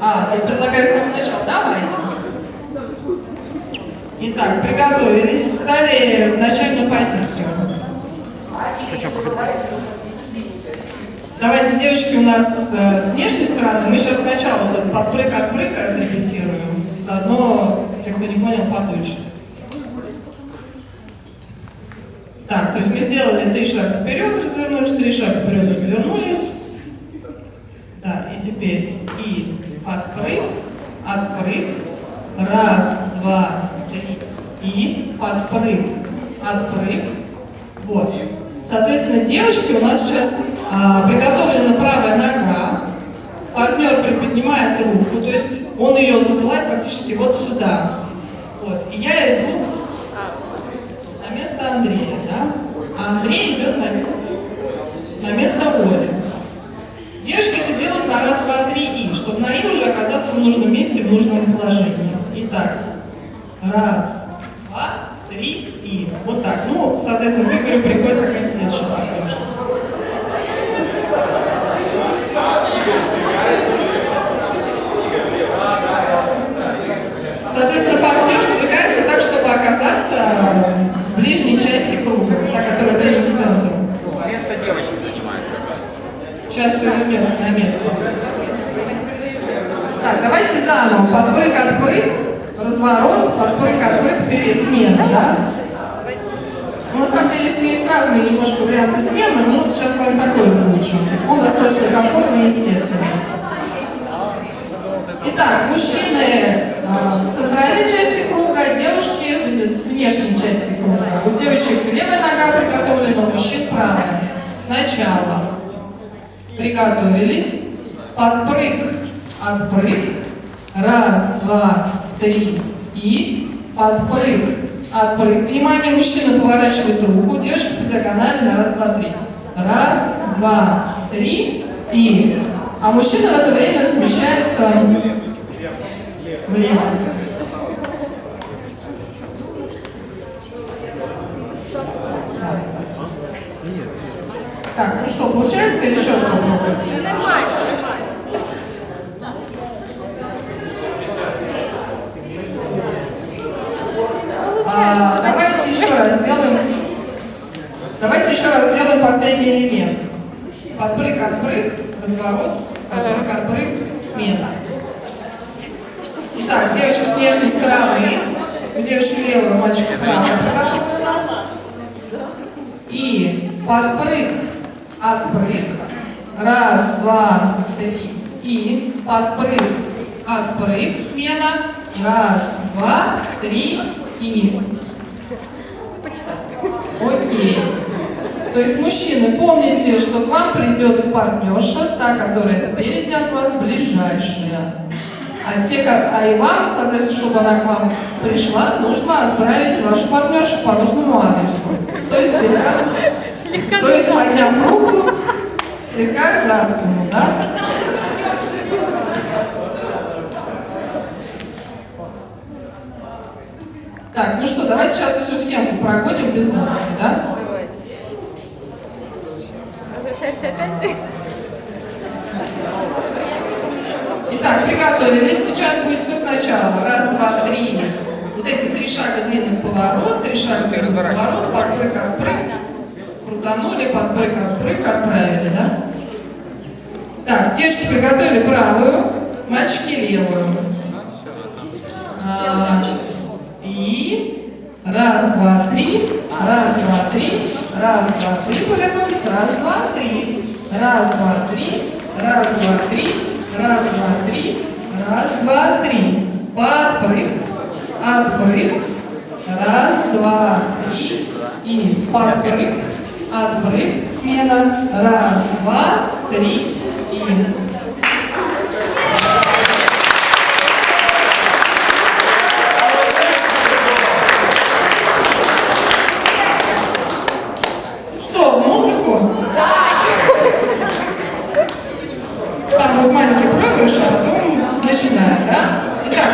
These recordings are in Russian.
А, я предлагаю с самого начала. Давайте. Итак, приготовились, встали в начальную позицию. Давайте, девочки, у нас э, с внешней стороны. Мы сейчас сначала вот подпрыг-отпрыг отрепетируем. Заодно, те, кто не понял, подучат. Так, то есть мы сделали три шага вперед, развернулись, три шага вперед, развернулись. Да, и теперь и подпрыг, отпрыг, раз, два, три, и подпрыг, отпрыг. Вот. Соответственно, девочки, у нас сейчас а, приготовлена правая нога, партнер приподнимает руку, то есть он ее засылает фактически вот сюда. Вот. И я иду на место Андрея, да? А Андрей идет на, на место Оли. Девушки это делают на раз, два, три и, чтобы на и уже оказаться в нужном месте, в нужном положении. Итак, раз, два, три и. Вот так. Ну, соответственно, к Игорю приходит какая-то следующая партнерша. Соответственно, партнер сдвигается так, чтобы оказаться в ближней части круга, та, которая ближе к центру. Сейчас все вернется на место. Так, давайте заново. Подпрыг, отпрыг, разворот, подпрыг, отпрыг, пересмена, да? Ну, на самом деле, есть разные немножко варианты смены, мы вот сейчас с такой получим. Он достаточно комфортный и естественный. Итак, мужчины а, в центральной части круга, девушки с внешней части круга. У девочек левая нога приготовлена, у мужчин правая. Сначала приготовились, подпрыг, отпрыг, раз, два, три и подпрыг, отпрыг. Внимание, мужчина поворачивает руку, девушка по диагонали на раз, два, три. Раз, два, три и... А мужчина в это время смещается влево. Так, ну что, получается или еще? А, давайте еще раз сделаем. Давайте еще раз сделаем последний элемент. Подпрыг, отпрыг, разворот, подпрыг, отпрыг, смена. Итак, девочка с нижней стороны, у девочки левая, у мальчика правая приготовлена. И подпрыг, отпрыг, раз, два, три, и подпрыг, отпрыг, смена, раз, два, три, и. Окей. То есть, мужчины, помните, что к вам придет партнерша, та, которая спереди от вас, ближайшая. А, те, а и вам, соответственно, чтобы она к вам пришла, нужно отправить вашу партнершу по нужному адресу. То есть слегка, то есть подняв руку, слегка за спину, да? Так, ну что, давайте сейчас всю схемку прогоним без музыки, да? Возвращаемся опять? Итак, приготовились. Сейчас будет все сначала. Раз, два, три. Вот эти три шага длинных поворот, три шага длинных поворот, подпрыг, отпрыг. Крутанули, подпрыг, отпрыг, отправили, да? Так, девочки приготовили правую, мальчики левую. А, и раз, два, три, раз, два, три, раз, два, три, повернулись, раз, два, три, раз, два, три, раз, два, три, раз, два, три, раз, два, три, подпрыг, отпрыг, раз, два, три, и подпрыг, отпрыг, смена, раз, два, три, и... Что, музыку? Там вот маленький проигрыш, а потом начинаем, да? Итак,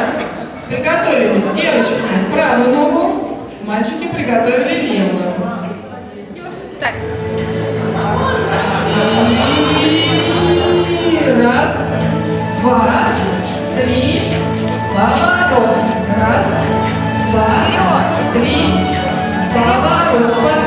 приготовились. Девочки, правую ногу, мальчики приготовили левую. Так, И раз, два, три, поворот. Раз, два, три, поворот.